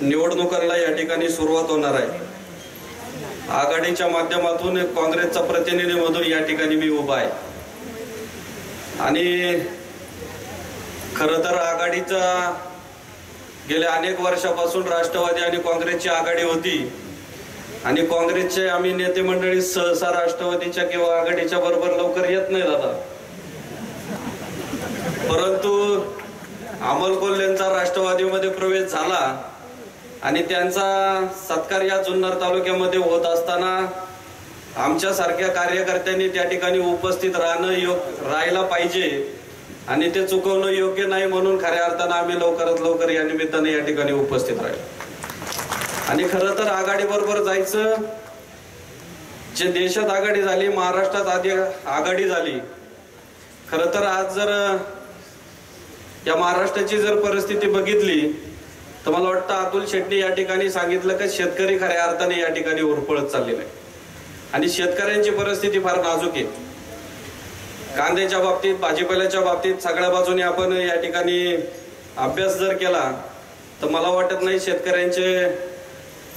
निवडणुकांना या ठिकाणी सुरुवात होणार आहे. आघाडीच्या माध्यमातून काँग्रेसचा प्रतिनिधी म्हणून या ठिकाणी मी उभा आहे. आणि खर तर आघाडीचा गेल्या अनेक वर्षापासून राष्ट्रवादी आणि काँग्रेसची आघाडी होती. आणि काँग्रेसचे आम्ही नेते मंडळी सहसा राष्ट्रवादीच्या किंवा आघाडीच्या बरोबर लवकर येत नाही दादा. परंतु अमोल कोल्हेंचा राष्ट्रवादीमध्ये प्रवेश झाला आणि त्यांचा सत्कार या जुन्नर तालुक्यामध्ये होत असताना आमच्यासारख्या कार्यकर्त्यांनी त्या ठिकाणी उपस्थित राहणं योग राहायला पाहिजे आणि ते चुकवणं योग्य नाही म्हणून खऱ्या अर्थानं आम्ही लवकरात लवकर या निमित्ताने या ठिकाणी उपस्थित राहिलो. आणि खरं तर आघाडीबरोबर जायचं जे देशात आघाडी झाली महाराष्ट्रात आधी आघाडी झाली खरं तर आज जर या महाराष्ट्राची जर परिस्थिती बघितली तर मला वाटतं अतुल शेट्टी या ठिकाणी सांगितलं की शेतकरी खऱ्या अर्थाने या ठिकाणी उरपळत चाललेला आहे आणि शेतकऱ्यांची परिस्थिती फार नाजूक आहे. कांद्याच्या बाबतीत भाजीपाल्याच्या बाबतीत सगळ्या बाजूने आपण या ठिकाणी अभ्यास जर केला तर मला वाटत नाही शेतकऱ्यांचे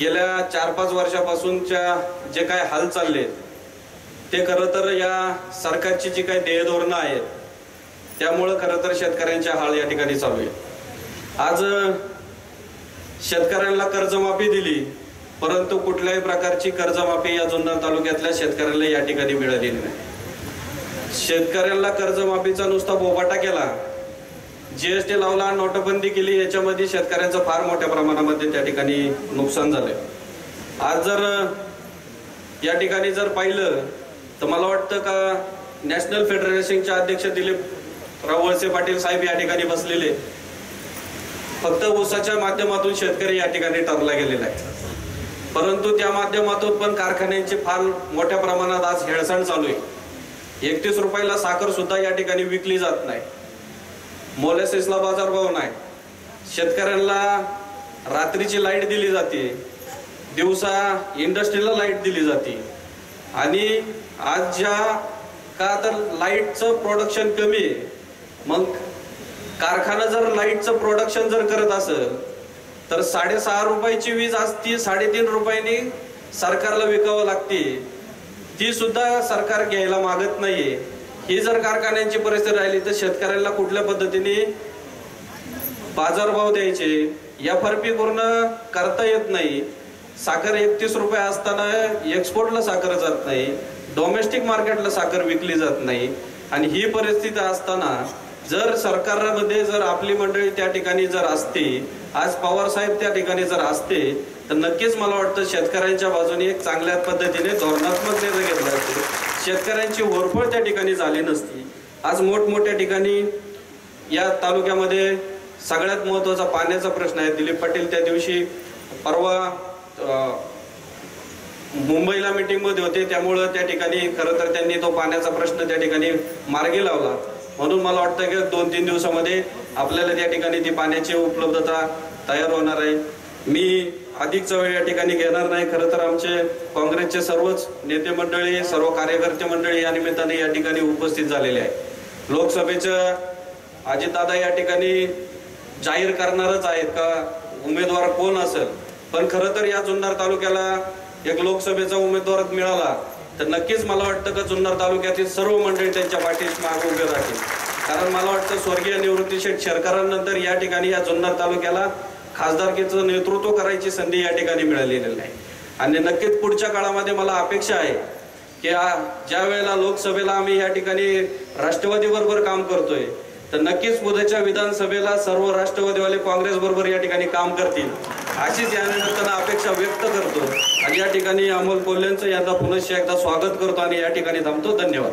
गेल्या चार पाच वर्षापासूनच्या जे काय हाल चालले ते खरं तर या सरकारची जी काही ध्येयधोरणं आहेत त्यामुळं खरं तर शेतकऱ्यांच्या हाल या ठिकाणी चालू आहे. आज शेतकऱ्यांना कर्जमाफी दिली परंतु कुठल्याही प्रकारची कर्जमाफी या जुन्नर तालुक्यातल्या शेतकऱ्यांना या ठिकाणी मिळालेली नाही. शेतकऱ्यांना कर्जमाफीचा नुसता बोबाटा केला जीएसटी लावला नोटबंदी केली याच्यामध्ये शेतकऱ्यांचं फार मोठ्या प्रमाणामध्ये त्या ठिकाणी नुकसान झालं आज जर या ठिकाणी जर पाहिलं तर मला वाटतं का नॅशनल फेडरेशनचे अध्यक्ष दिलीप राव वळसे पाटील साहेब या ठिकाणी बसलेले. फक्त ऊसाच्या माध्यमातून शेतकरी या ठिकाणी ठरला गेलेला आहे. परंतु त्या माध्यमातून पण कारखान्यांची फार मोठ्या प्रमाणात आज हेळसांड चालू आहे. एकतीस रुपयाला साखर सुद्धा या ठिकाणी विकली जात नाही. मोलेसेसला बाजारभाव नाही. शेतकऱ्यांना रात्रीची लाइट दिली जाते. दिवसा इंडस्ट्रीला लाइट दिली जाते. आणि आज ज्या का तर लाईटचं प्रोडक्शन कमी आहे मग कारखाना जर लाईटचं प्रोडक्शन जर करत असेल तर साडेसहा रुपयाची वीज आज ती साडेतीन रुपयांनी सरकारला विकावं लागते. ती सुद्धा सरकार घ्यायला मागत नाहीये. ही जर कारखान्यांची परिस्थिती राहिली तर शेतकऱ्यांना कुठल्या पद्धतीने बाजारभाव द्यायचे? एफ आर पी पूर्ण करता येत नाही. साखर एकतीस रुपये असताना एक्सपोर्टला साखर जात नाही. डोमेस्टिक मार्केटला साखर विकली जात नाही. आणि ही परिस्थिती असताना जर सरकारमध्ये जर आपली मंडळी त्या ठिकाणी जर असते आज पवार साहेब त्या ठिकाणी जर असते तर नक्कीच मला वाटतं शेतकऱ्यांच्या बाजूने एक चांगल्या पद्धतीने धोरणात्मक निर्णय घेतला असते शेतकऱ्यांची होरफळ त्या ठिकाणी झाली नसती. आज मोठमोठ्या ठिकाणी या तालुक्यामध्ये सगळ्यात महत्त्वाचा पाण्याचा प्रश्न आहे. दिलीप पाटील त्या दिवशी परवा मुंबईला मीटिंगमध्ये होते. त्यामुळं त्या ठिकाणी खरं तर त्यांनी तो पाण्याचा प्रश्न त्या ठिकाणी मार्गी लावला. म्हणून मला वाटतं की दोन तीन दिवसामध्ये आपल्याला त्या ठिकाणी ती पाण्याची उपलब्धता तयार होणार आहे. मी अधिकचा वेळ या ठिकाणी घेणार नाही. खरं तर आमचे काँग्रेसचे सर्वच नेते मंडळी सर्व कार्यकर्ते मंडळी या निमित्ताने या ठिकाणी उपस्थित झालेले आहे लोकसभेचं अजितदादा या ठिकाणी जाहीर करणारच आहेत का? उमेदवार कोण असेल? पण खरं तर या जुन्नर तालुक्याला एक लोकसभेचा उमेदवार मिळाला तर नक्कीच मला वाटतं का जुन्नर तालुक्यातील सर्व मंडळी त्यांच्या पाठीस मागे उभे राहतील. कारण मला वाटतं स्वर्गीय निवृत्ती शेठ शेरकरांनंतर या ठिकाणी या जुन्नर तालुक्याला खासदारकीचं नेतृत्व करायची संधी या ठिकाणी मिळालेली आहे आणि नक्कीच पुढच्या काळामध्ये मला अपेक्षा आहे की ज्या वेळेला लोकसभेला आम्ही या ठिकाणी राष्ट्रवादी बरोबर काम करतोय तर नक्कीच उद्याच्या विधानसभेला सर्व राष्ट्रवादीवाले काँग्रेस बरोबर या ठिकाणी काम करतील अशीच या निमित्तानं अपेक्षा व्यक्त करतो. आणि या ठिकाणी अमोल कोल्ह्यांचं यांचा पुनश्च एकदा स्वागत करतो आणि या ठिकाणी थांबतो. धन्यवाद.